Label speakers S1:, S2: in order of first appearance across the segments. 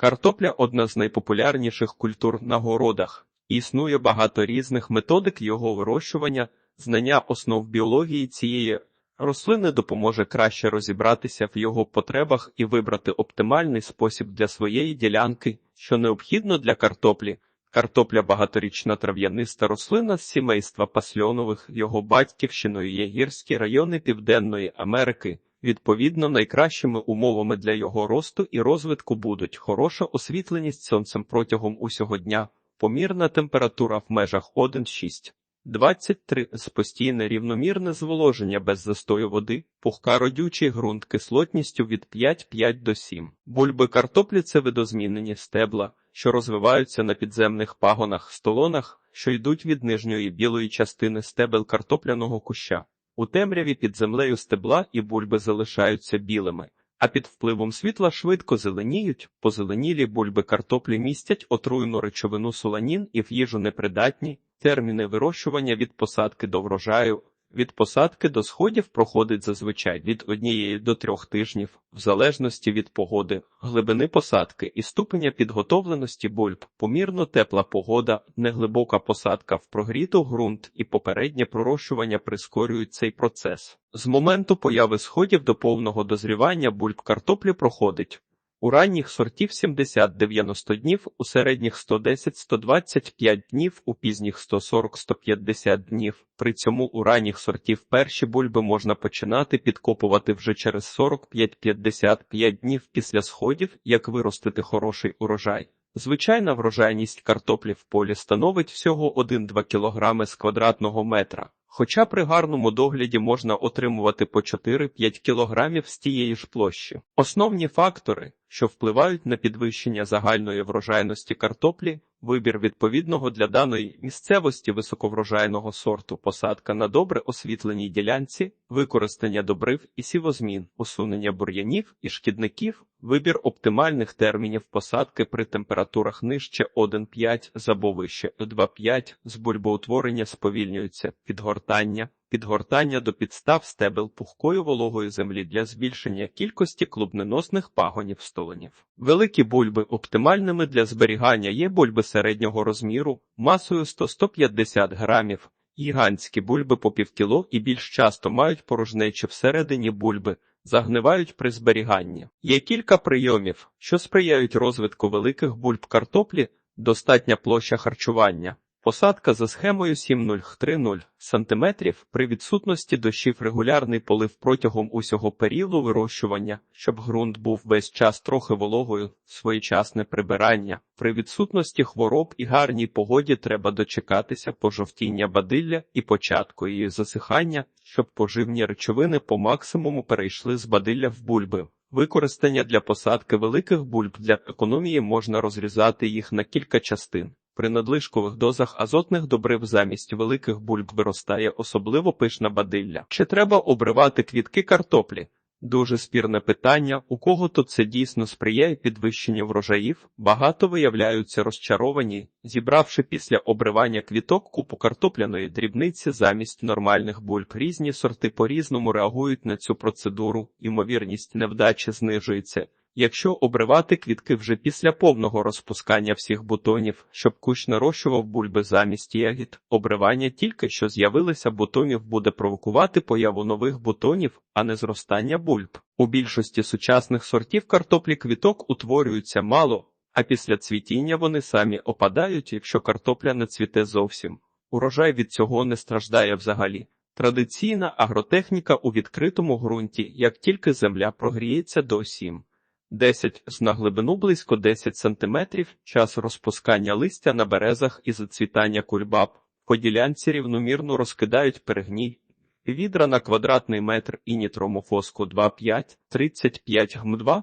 S1: Картопля одна з найпопулярніших культур на городах. Існує багато різних методик його вирощування. Знання основ біології цієї рослини допоможе краще розібратися в його потребах і вибрати оптимальний спосіб для своєї ділянки, що необхідно для картоплі. Картопля багаторічна трав'яниста рослина з сімейства пасльонових, його батьківщиною є гірські райони Південної Америки. Відповідно, найкращими умовами для його росту і розвитку будуть хороша освітленість сонцем протягом усього дня, помірна температура в межах 1,6. 23. З постійне рівномірне зволоження без застою води, пухка родючий ґрунт кислотністю від 5,5 до 7. Бульби картоплі це видозмінені стебла, що розвиваються на підземних пагонах, столонах, що йдуть від нижньої білої частини стебел картопляного куща. У темряві під землею стебла і бульби залишаються білими, а під впливом світла швидко зеленіють. Позеленілі бульби картоплі містять отруйну речовину соланін і в їжу непридатні. Терміни вирощування від посадки до врожаю. Від посадки до сходів проходить зазвичай від однієї до трьох тижнів, в залежності від погоди, глибини посадки і ступеня підготовленості бульб, помірно тепла погода, неглибока посадка в прогріту ґрунт і попереднє пророщування прискорюють цей процес. З моменту появи сходів до повного дозрівання бульб картоплі проходить у ранніх сортів 70-90 днів, у середніх 110-125 днів, у пізніх 140-150 днів. При цьому у ранніх сортів перші бульби можна починати підкопувати вже через 45-55 днів після сходів, як виростити хороший урожай. Звичайна врожайність картоплі в полі становить всього 1-2 кг з квадратного метра. Хоча при гарному догляді можна отримувати по 4-5 кг з тієї ж площі. Основні фактори, що впливають на підвищення загальної врожайності картоплі, вибір відповідного для даної місцевості високоврожайного сорту, посадка на добре освітленій ділянці, використання добрив і сівозмін, усунення бур'янів і шкідників, вибір оптимальних термінів посадки при температурах нижче 1,5 або вище 2,5, з бульбоутворення сповільнюється, підгортання, підгортання до підстав стебел пухкою вологої землі для збільшення кількості клубненосних пагонів столонів. Великі бульби оптимальними для зберігання є бульби середнього розміру, масою 100-150 грамів. Гігантські бульби по півкіло і більш часто мають порожнечі всередині бульби, загнивають при зберіганні. Є кілька прийомів, що сприяють розвитку великих бульб картоплі, достатня площа харчування. Посадка за схемою 7030 см при відсутності дощів регулярний полив протягом усього періоду вирощування, щоб ґрунт був весь час трохи вологою, своєчасне прибирання. При відсутності хвороб і гарній погоді треба дочекатися пожовтіння бадилля і початку її засихання, щоб поживні речовини по максимуму перейшли з бадилля в бульби. Використання для посадки великих бульб для економії можна розрізати їх на кілька частин. При надлишкових дозах азотних добрив замість великих бульб виростає особливо пишна бадилля. Чи треба обривати квітки картоплі? Дуже спірне питання, у кого то це дійсно сприяє підвищенню врожаїв, багато виявляються розчаровані, зібравши після обривання квіток купу картопляної дрібниці замість нормальних бульб. Різні сорти по-різному реагують на цю процедуру, ймовірність невдачі знижується. Якщо обривати квітки вже після повного розпускання всіх бутонів, щоб кущ нарощував бульби замість ягід, обривання тільки що з'явилися бутонів буде провокувати появу нових бутонів, а не зростання бульб. У більшості сучасних сортів картоплі квіток утворюються мало, а після цвітіння вони самі опадають, якщо картопля не цвіте зовсім. Урожай від цього не страждає взагалі. Традиційна агротехніка у відкритому ґрунті, як тільки земля прогріється до 7. 10 на глибину близько 10 см, час розпускання листя на березах і зацвітання кульбаб. По ділянці рівномірно розкидають перегній, відра на квадратний метр і нітромофоску 2,5-35 гм2,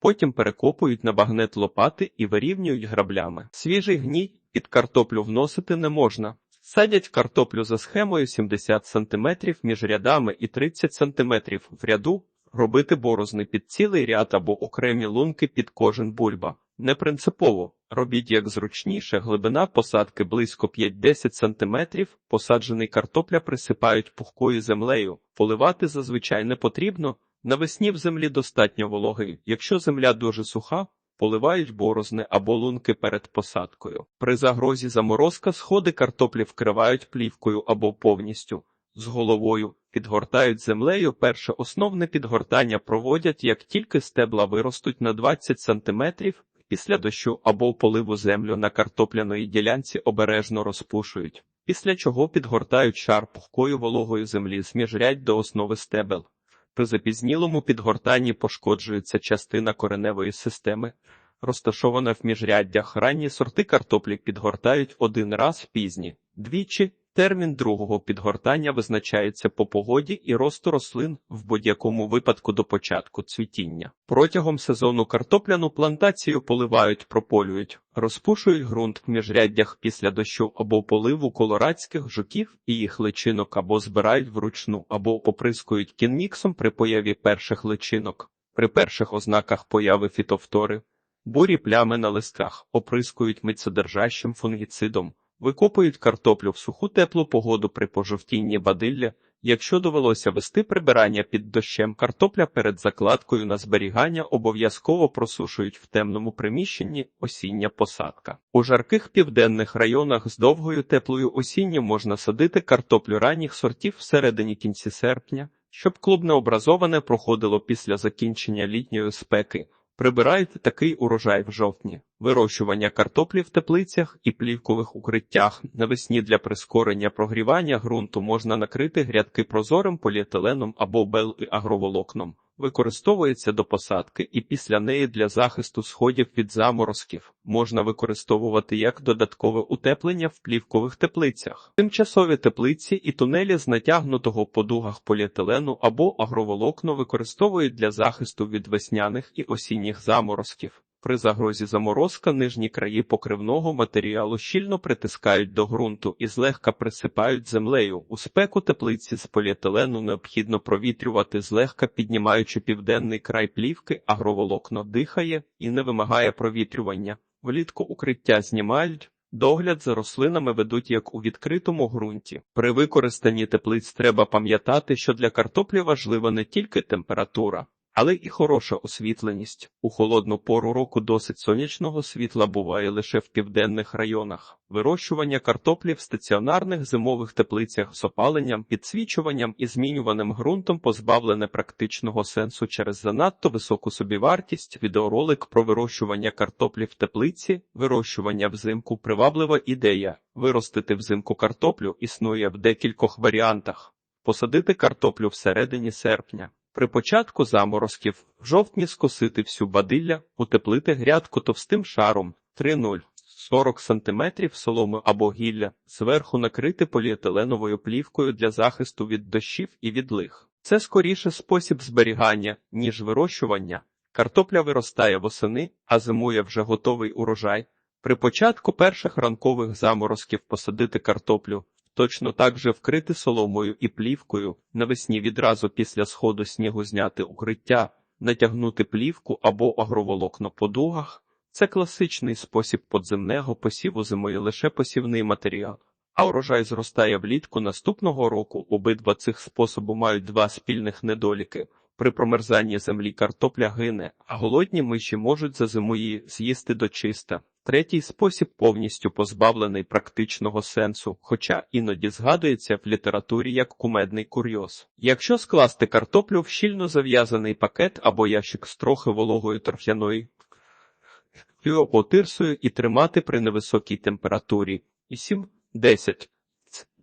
S1: потім перекопують на багнет лопати і вирівнюють граблями. Свіжий гній під картоплю вносити не можна. Садять картоплю за схемою 70 см між рядами і 30 см в ряду, робити борозни під цілий ряд або окремі лунки під кожен бульба. Не принципово. Робіть як зручніше, глибина посадки близько 5-10 см, посаджений картопля присипають пухкою землею, поливати зазвичай не потрібно, навесні в землі достатньо вологи. Якщо земля дуже суха, Поливають борозни або лунки перед посадкою. При загрозі заморозка сходи картоплі вкривають плівкою або повністю з головою, підгортають землею. Перше основне підгортання проводять, як тільки стебла виростуть на 20 см, після дощу або поливу землю на картопляної ділянці обережно розпушують, після чого підгортають шар пухкою вологою землі з міжрядь до основи стебел. При запізнілому підгортанні пошкоджується частина кореневої системи, розташована в міжряддях. Ранні сорти картоплі підгортають один раз пізні, двічі. Термін другого підгортання визначається по погоді і росту рослин в будь-якому випадку до початку цвітіння. Протягом сезону картопляну плантацію поливають, прополюють, розпушують ґрунт в міжряддях після дощу або поливу колорадських жуків і їх личинок або збирають вручну, або оприскують кінміксом при появі перших личинок. При перших ознаках появи фітофтори, бурі плями на листках оприскують мицедержащим фунгіцидом. Викопують картоплю в суху теплу погоду при пожовтінні бадилля. Якщо довелося вести прибирання під дощем, картопля перед закладкою на зберігання обов'язково просушують в темному приміщенні осіння посадка. У жарких південних районах з довгою теплою осінню можна садити картоплю ранніх сортів всередині кінці серпня, щоб клубне образоване проходило після закінчення літньої спеки. Прибирають такий урожай в жовтні. Вирощування картоплі в теплицях і плівкових укриттях навесні для прискорення прогрівання ґрунту можна накрити грядки прозорим поліетиленом або бел агроволокном. Використовується до посадки і після неї для захисту сходів від заморозків. Можна використовувати як додаткове утеплення в плівкових теплицях. Тимчасові теплиці і тунелі з натягнутого по дугах поліетилену або агроволокно використовують для захисту від весняних і осінніх заморозків. При загрозі заморозка нижні краї покривного матеріалу щільно притискають до ґрунту і злегка присипають землею. У спеку теплиці з поліетилену необхідно провітрювати, злегка піднімаючи південний край плівки, агроволокно дихає і не вимагає провітрювання. Влітку укриття знімають. Догляд за рослинами ведуть як у відкритому ґрунті. При використанні теплиць треба пам'ятати, що для картоплі важлива не тільки температура, але і хороша освітленість. У холодну пору року досить сонячного світла буває лише в південних районах. Вирощування картоплі в стаціонарних зимових теплицях з опаленням, підсвічуванням і змінюваним ґрунтом позбавлене практичного сенсу через занадто високу собівартість. Відеоролик про вирощування картоплі в теплиці, вирощування взимку приваблива ідея. Виростити взимку картоплю існує в декількох варіантах. Посадити картоплю всередині серпня. При початку заморозків в жовтні скосити всю бадилля, утеплити грядку товстим шаром 3-0. 40 см соломи або гілля, зверху накрити поліетиленовою плівкою для захисту від дощів і від лих. Це скоріше спосіб зберігання, ніж вирощування. Картопля виростає восени, а зимує вже готовий урожай. При початку перших ранкових заморозків посадити картоплю, точно так же вкрити соломою і плівкою, навесні відразу після сходу снігу зняти укриття, натягнути плівку або агроволокно по дугах. Це класичний спосіб подземного посіву зимою лише посівний матеріал. А урожай зростає влітку наступного року. Обидва цих способу мають два спільних недоліки. При промерзанні землі картопля гине, а голодні миші можуть за зиму її з'їсти дочиста. Третій спосіб повністю позбавлений практичного сенсу, хоча іноді згадується в літературі як кумедний курйоз. Якщо скласти картоплю в щільно зав'язаний пакет або ящик з трохи вологої торфяної фіопотирсою і тримати при невисокій температурі і 7-10.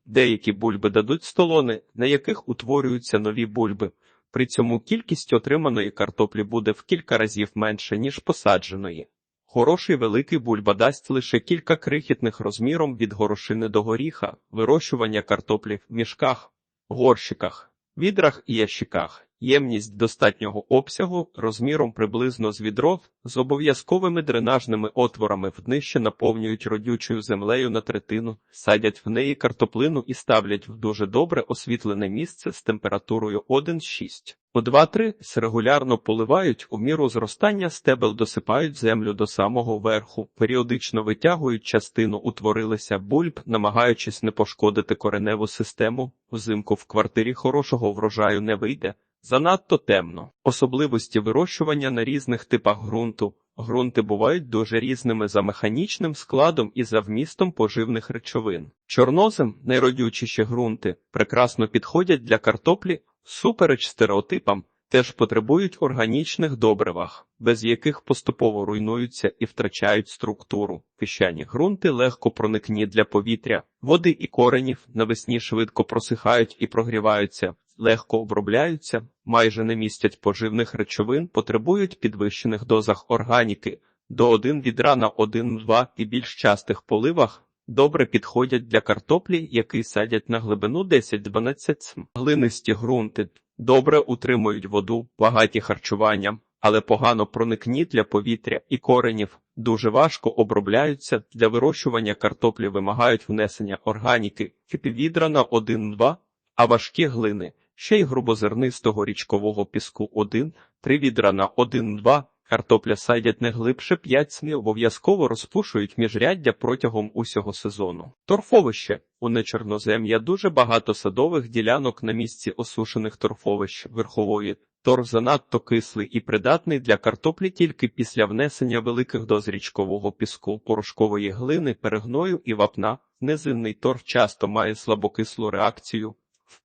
S1: Деякі бульби дадуть столони, на яких утворюються нові бульби. При цьому кількість отриманої картоплі буде в кілька разів менше, ніж посадженої. Хороший великий бульба дасть лише кілька крихітних розміром від горошини до горіха, вирощування картоплі в мішках, горщиках, відрах і ящиках. Ємність достатнього обсягу розміром приблизно з відро з обов'язковими дренажними отворами в днище наповнюють родючою землею на третину, садять в неї картоплину і ставлять в дуже добре освітлене місце з температурою 1,6. У 2-3 регулярно поливають, у міру зростання стебел досипають землю до самого верху, періодично витягують частину, утворилися бульб, намагаючись не пошкодити кореневу систему. Взимку в квартирі хорошого врожаю не вийде. Занадто темно. Особливості вирощування на різних типах ґрунту. Грунти бувають дуже різними за механічним складом і за вмістом поживних речовин. Чорнозем, найродючіші ґрунти, прекрасно підходять для картоплі, супереч стереотипам, теж потребують органічних добривах, без яких поступово руйнуються і втрачають структуру. Піщані ґрунти легко проникні для повітря, води і коренів навесні швидко просихають і прогріваються, легко обробляються, майже не містять поживних речовин, потребують підвищених дозах органіки до 1 відра на 1-2 і більш частих поливах. Добре підходять для картоплі, які садять на глибину 10-12 см. Глинисті ґрунти добре утримують воду, багаті харчуванням, але погано проникні для повітря і коренів, дуже важко обробляються, для вирощування картоплі вимагають внесення органіки, відра на 1-2, а важкі глини, ще й грубозернистого річкового піску 1-3 відра на 1-2, Картопля садять не глибше 5 см, обов'язково розпушують міжряддя протягом усього сезону. Торфовище у нечорнозем'я дуже багато садових ділянок на місці осушених торфовищ верхової. Торф занадто кислий і придатний для картоплі тільки після внесення великих доз річкового піску, порошкової глини, перегною і вапна. Низинний торф часто має слабокислу реакцію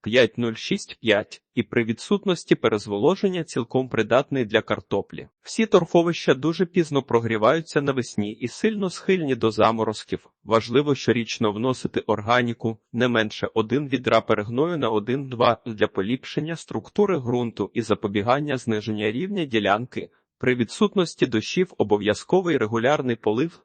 S1: 5,065 і при відсутності перезволоження цілком придатний для картоплі. Всі торфовища дуже пізно прогріваються навесні і сильно схильні до заморозків. Важливо щорічно вносити органіку не менше 1 відра перегною на 1-2 для поліпшення структури ґрунту і запобігання зниження рівня ділянки. При відсутності дощів обов'язковий регулярний полив.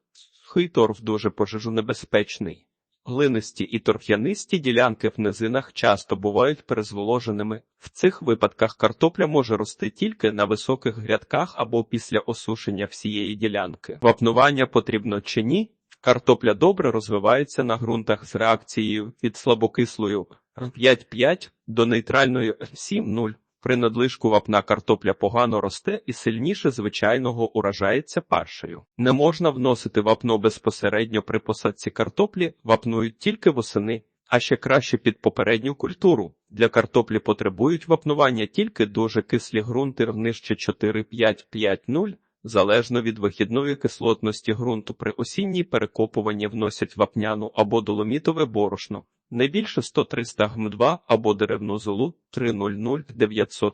S1: Сухий торф дуже пожежонебезпечний. Глинисті і торф'янисті ділянки в низинах часто бувають перезволоженими. В цих випадках картопля може рости тільки на високих грядках або після осушення всієї ділянки. Вапнування потрібно чи ні? Картопля добре розвивається на ґрунтах з реакцією від слабокислою 5,5 до нейтральної 7,0. При надлишку вапна картопля погано росте і сильніше звичайного уражається паршею. Не можна вносити вапно безпосередньо при посадці картоплі, вапнують тільки восени, а ще краще під попередню культуру. Для картоплі потребують вапнування тільки дуже кислі ґрунти нижче 4,5-5,0, залежно від вихідної кислотності ґрунту при осінній перекопуванні вносять вапняну або доломітове борошно не більше 100-300 гм2 або деревну золу 300-900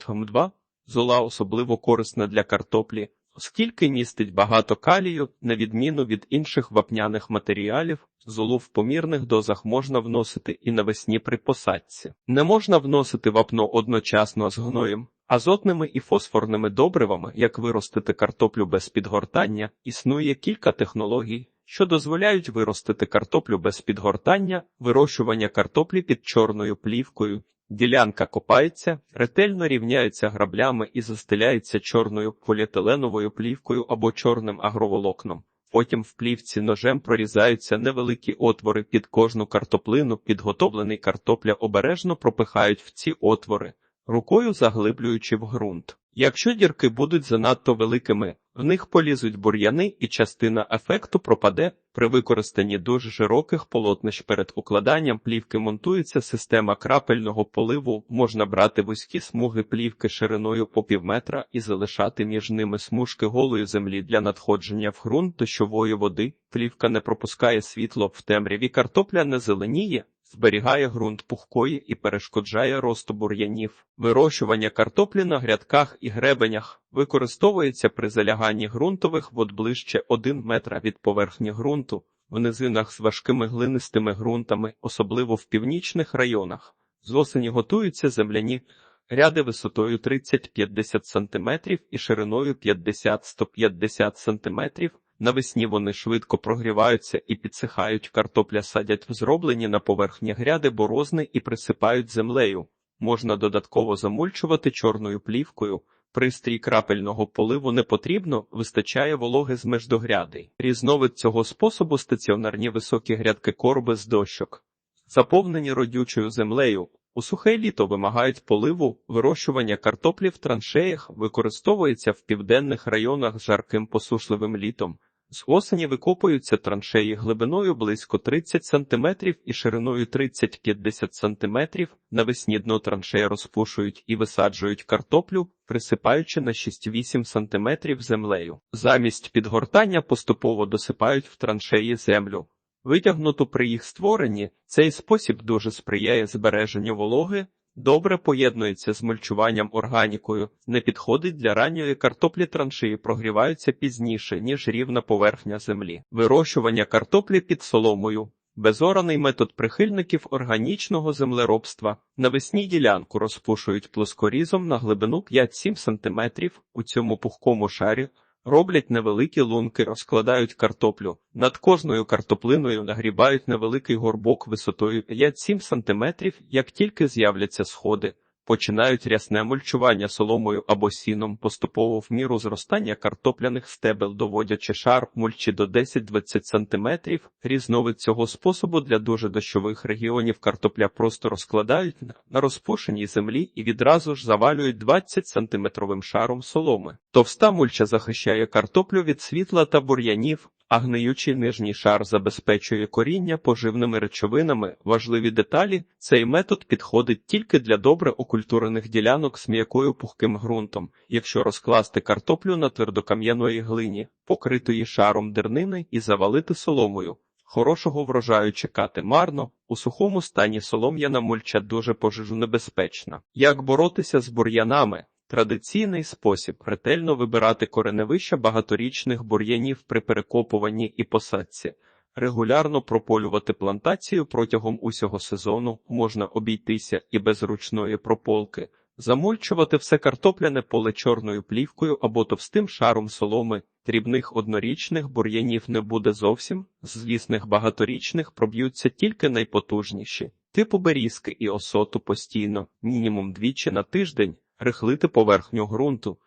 S1: гм2. Зола особливо корисна для картоплі, оскільки містить багато калію, на відміну від інших вапняних матеріалів, золу в помірних дозах можна вносити і навесні при посадці. Не можна вносити вапно одночасно з гноєм, азотними і фосфорними добривами, як виростити картоплю без підгортання, існує кілька технологій що дозволяють виростити картоплю без підгортання, вирощування картоплі під чорною плівкою. Ділянка копається, ретельно рівняється граблями і застеляється чорною поліетиленовою плівкою або чорним агроволокном. Потім в плівці ножем прорізаються невеликі отвори під кожну картоплину, підготовлений картопля обережно пропихають в ці отвори, рукою заглиблюючи в ґрунт. Якщо дірки будуть занадто великими, в них полізуть бур'яни і частина ефекту пропаде. При використанні дуже широких полотнищ перед укладанням плівки монтується система крапельного поливу, можна брати вузькі смуги плівки шириною по півметра і залишати між ними смужки голої землі для надходження в ґрунт дощової води. Плівка не пропускає світло в темряві, картопля не зеленіє, зберігає ґрунт пухкої і перешкоджає росту бур'янів. Вирощування картоплі на грядках і гребенях використовується при заляганні ґрунтових вод ближче 1 метра від поверхні ґрунту, в низинах з важкими глинистими ґрунтами, особливо в північних районах. З осені готуються земляні ряди висотою 30-50 см і шириною 50-150 см. Навесні вони швидко прогріваються і підсихають, картопля садять в зроблені на поверхні гряди борозни і присипають землею. Можна додатково замульчувати чорною плівкою. Пристрій крапельного поливу не потрібно, вистачає вологи з междогряди. Різновид цього способу стаціонарні високі грядки корби з дощок, заповнені родючою землею. У сухе літо вимагають поливу, вирощування картоплі в траншеях використовується в південних районах жарким посушливим літом З осені викопуються траншеї глибиною близько 30 см і шириною 30-50 см. Навесні дно траншеї розпушують і висаджують картоплю, присипаючи на 6-8 см землею. Замість підгортання поступово досипають в траншеї землю. Витягнуту при їх створенні, цей спосіб дуже сприяє збереженню вологи, добре поєднується з мульчуванням органікою, не підходить для ранньої картоплі траншеї, прогріваються пізніше, ніж рівна поверхня землі. Вирощування картоплі під соломою. Безораний метод прихильників органічного землеробства. Навесні ділянку розпушують плоскорізом на глибину 5-7 см. У цьому пухкому шарі роблять невеликі лунки, розкладають картоплю. Над кожною картоплиною нагрібають невеликий горбок висотою 5-7 см. Як тільки з'являться сходи, починають рясне мульчування соломою або сіном, поступово в міру зростання картопляних стебел, доводячи шар мульчі до 10-20 см. Різновид цього способу для дуже дощових регіонів картопля просто розкладають на розпушеній землі і відразу ж завалюють 20 сантиметровим шаром соломи. Товста мульча захищає картоплю від світла та бур'янів, а гниючий нижній шар забезпечує коріння поживними речовинами. Важливі деталі цей метод підходить тільки для добре окультурених ділянок з м'якою пухким ґрунтом. Якщо розкласти картоплю на твердокам'яної глині, покритої шаром дернини і завалити соломою. Хорошого врожаю чекати марно, у сухому стані солом'яна мульча дуже пожежонебезпечна. Як боротися з бур'янами? Традиційний спосіб ретельно вибирати кореневища багаторічних бур'янів при перекопуванні і посадці. Регулярно прополювати плантацію протягом усього сезону можна обійтися і без ручної прополки, замульчувати все картопляне поле чорною плівкою або товстим шаром соломи. Дрібних однорічних бур'янів не буде зовсім, звісних багаторічних проб'ються тільки найпотужніші, типу берізки і осоту постійно, мінімум двічі на тиждень рихлити поверхню ґрунту.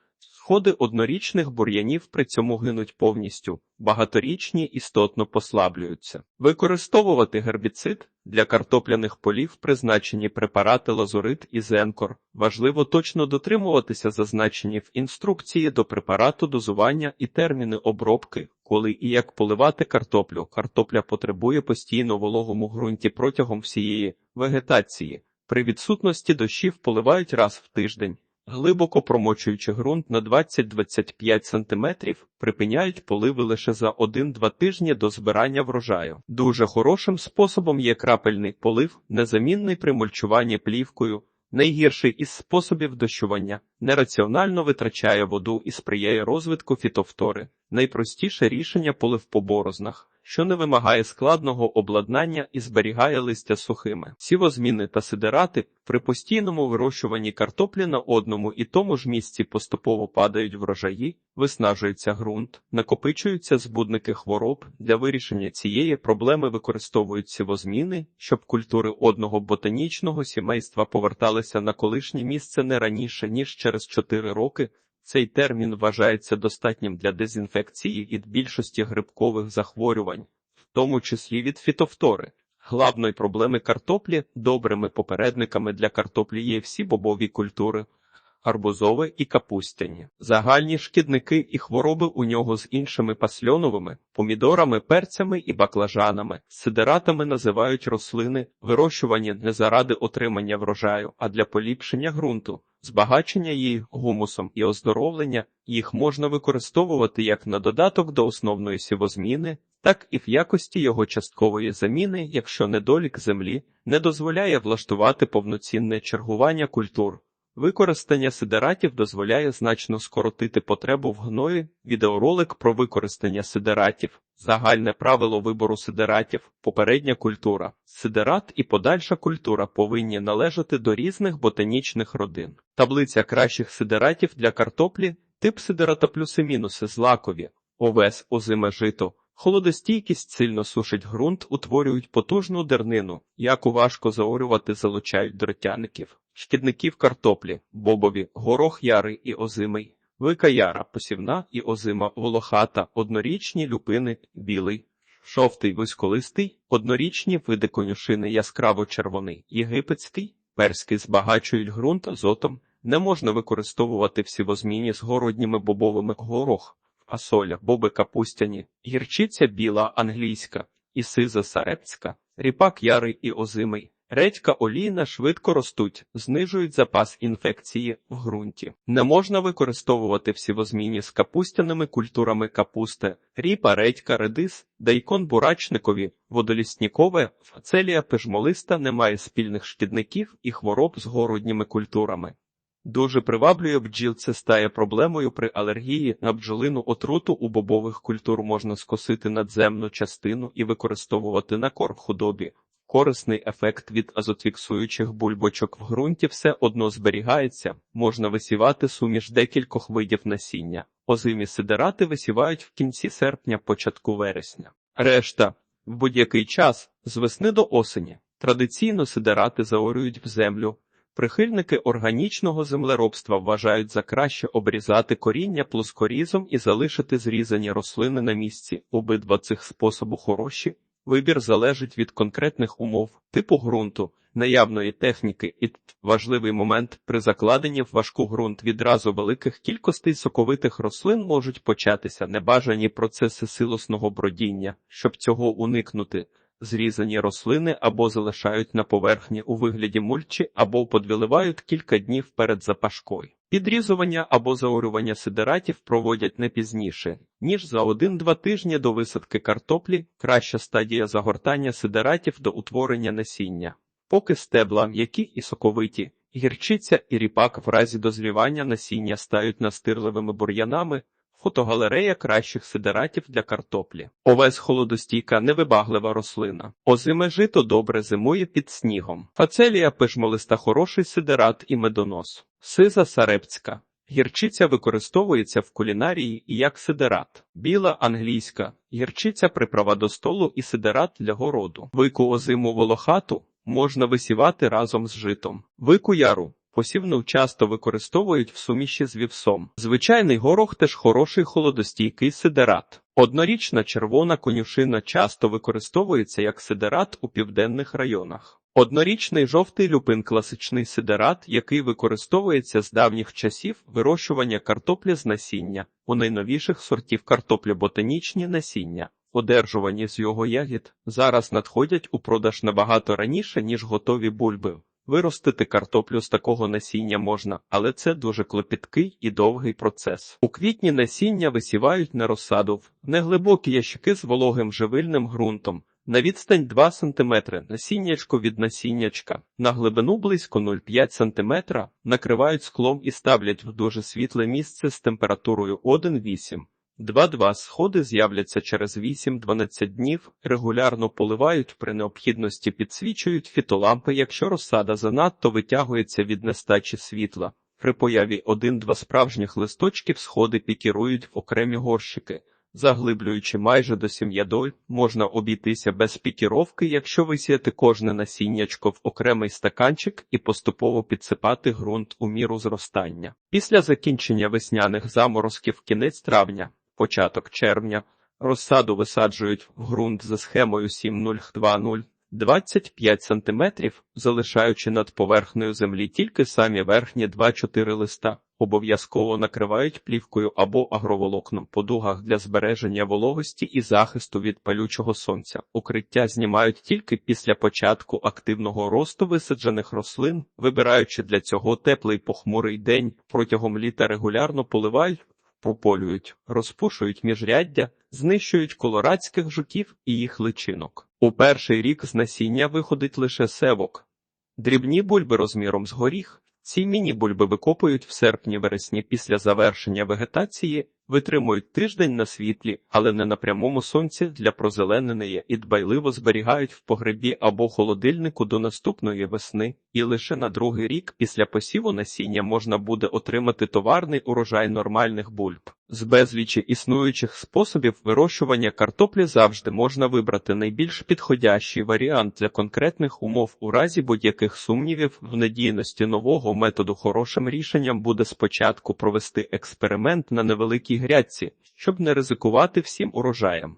S1: Сходи однорічних бур'янів при цьому гинуть повністю, багаторічні істотно послаблюються. Використовувати гербіцид для картопляних полів призначені препарати лазурит і зенкор. Важливо точно дотримуватися зазначені в інструкції до препарату дозування і терміни обробки, коли і як поливати картоплю. Картопля потребує постійно вологому ґрунті протягом всієї вегетації. При відсутності дощів поливають раз в тиждень. Глибоко промочуючи ґрунт на 20-25 см, припиняють поливи лише за 1-2 тижні до збирання врожаю. Дуже хорошим способом є крапельний полив, незамінний при мульчуванні плівкою. Найгірший із способів дощування нераціонально витрачає воду і сприяє розвитку фітофтори. Найпростіше рішення полив по борознах що не вимагає складного обладнання і зберігає листя сухими. Сівозміни та сидерати при постійному вирощуванні картоплі на одному і тому ж місці поступово падають врожаї, виснажується ґрунт, накопичуються збудники хвороб. Для вирішення цієї проблеми використовують сівозміни, щоб культури одного ботанічного сімейства поверталися на колишнє місце не раніше ніж через 4 роки. Цей термін вважається достатнім для дезінфекції від більшості грибкових захворювань, в тому числі від фітофтори. Главної проблеми картоплі добрими попередниками для картоплі є всі бобові культури, арбузове і капустяні. Загальні шкідники і хвороби у нього з іншими пасльоновими, помідорами, перцями і баклажанами. Сидератами називають рослини, вирощувані не заради отримання врожаю, а для поліпшення ґрунту. Збагачення її гумусом і оздоровлення їх можна використовувати як на додаток до основної сівозміни, так і в якості його часткової заміни, якщо недолік землі не дозволяє влаштувати повноцінне чергування культур. Використання сидератів дозволяє значно скоротити потребу в гної. Відеоролик про використання сидератів, загальне правило вибору сидератів, попередня культура. Сидерат і подальша культура повинні належати до різних ботанічних родин. Таблиця кращих сидератів для картоплі, тип сидерата плюси-мінуси злакові, овес, озиме жито. Холодостійкість сильно сушить ґрунт, утворюють потужну дернину, яку важко заорювати залучають дротяників шкідників картоплі, бобові, горох ярий і озимий, вика яра, посівна і озима волохата, однорічні люпини, білий, шовтий вузьколистий, однорічні види конюшини яскраво-червоний, єгипетський, перський збагачують ґрунт азотом, не можна використовувати всі возміні з городніми бобовими горох. фасоля, боби капустяні, гірчиця біла англійська і сиза сарепська, ріпак ярий і озимий. Редька олійна швидко ростуть, знижують запас інфекції в ґрунті. Не можна використовувати всівозмінні з капустяними культурами капусти, ріпа, редька, редис, дайкон бурачникові, водоліснікове, фацелія пижмолиста не має спільних шкідників і хвороб з городніми культурами. Дуже приваблює бджіл це стає проблемою при алергії на бджолину отруту у бобових культур можна скосити надземну частину і використовувати на корм худобі. Корисний ефект від азотфіксуючих бульбочок в ґрунті все одно зберігається, можна висівати суміш декількох видів насіння. Озимі сидерати висівають в кінці серпня, початку вересня. Решта в будь-який час з весни до осені. Традиційно сидерати заорюють в землю. Прихильники органічного землеробства вважають за краще обрізати коріння плоскорізом і залишити зрізані рослини на місці. Обидва цих способу хороші. Вибір залежить від конкретних умов, типу ґрунту, наявної техніки і важливий момент при закладенні в важку ґрунт відразу великих кількостей соковитих рослин можуть початися небажані процеси силосного бродіння, щоб цього уникнути. Зрізані рослини або залишають на поверхні у вигляді мульчі, або подвіливають кілька днів перед запашкою. Підрізування або заорювання сидератів проводять не пізніше, ніж за 1-2 тижні до висадки картоплі, краща стадія загортання сидератів до утворення насіння. Поки стебла м'які і соковиті, гірчиця і ріпак в разі дозрівання насіння стають настирливими бур'янами, Фотогалерея кращих сидератів для картоплі. Овес холодостійка невибаглива рослина. Озиме жито добре зимує під снігом. Фацелія пишмолиста хороший сидерат і медонос. Сиза сарепська. Гірчиця використовується в кулінарії і як сидерат. Біла англійська. Гірчиця приправа до столу і сидерат для городу. Вику озиму волохату можна висівати разом з житом. Вику яру Посівну часто використовують в суміші з вівсом. Звичайний горох теж хороший холодостійкий сидерат. Однорічна червона конюшина часто використовується як сидерат у південних районах. Однорічний жовтий люпин класичний сидерат, який використовується з давніх часів вирощування картоплі з насіння, у найновіших сортів картоплі ботанічні насіння. Одержувані з його ягід зараз надходять у продаж набагато раніше, ніж готові бульби. Виростити картоплю з такого насіння можна, але це дуже клопіткий і довгий процес. У квітні насіння висівають на розсаду в неглибокі ящики з вологим живильним ґрунтом. На відстань 2 см насіннячко від насіннячка, на глибину близько 0,5 см накривають склом і ставлять в дуже світле місце з температурою 1,8. Два-два сходи з'являться через 8-12 днів, регулярно поливають при необхідності підсвічують фітолампи, якщо розсада занадто витягується від нестачі світла. При появі один-два справжніх листочків сходи пікірують в окремі горщики. Заглиблюючи майже до сім'ядоль, можна обійтися без пікіровки, якщо висіяти кожне насіннячко в окремий стаканчик і поступово підсипати ґрунт у міру зростання. Після закінчення весняних заморозків кінець травня початок червня. Розсаду висаджують в ґрунт за схемою 7.020 25 см, залишаючи над поверхнею землі тільки самі верхні 2-4 листа. Обов'язково накривають плівкою або агроволокном по дугах для збереження вологості і захисту від палючого сонця. Укриття знімають тільки після початку активного росту висаджених рослин, вибираючи для цього теплий похмурий день протягом літа регулярно поливають прополюють, розпушують міжряддя, знищують колорадських жуків і їх личинок. У перший рік з насіння виходить лише севок. Дрібні бульби розміром з горіх. Ці міні-бульби викопують в серпні-вересні після завершення вегетації, витримують тиждень на світлі, але не на прямому сонці для прозелененої і дбайливо зберігають в погребі або холодильнику до наступної весни, і лише на другий рік після посіву насіння можна буде отримати товарний урожай нормальних бульб. З безлічі існуючих способів вирощування картоплі завжди можна вибрати найбільш підходящий варіант для конкретних умов у разі будь-яких сумнівів в надійності нового методу хорошим рішенням буде спочатку провести експеримент на невеликій грядці, щоб не ризикувати всім урожаєм.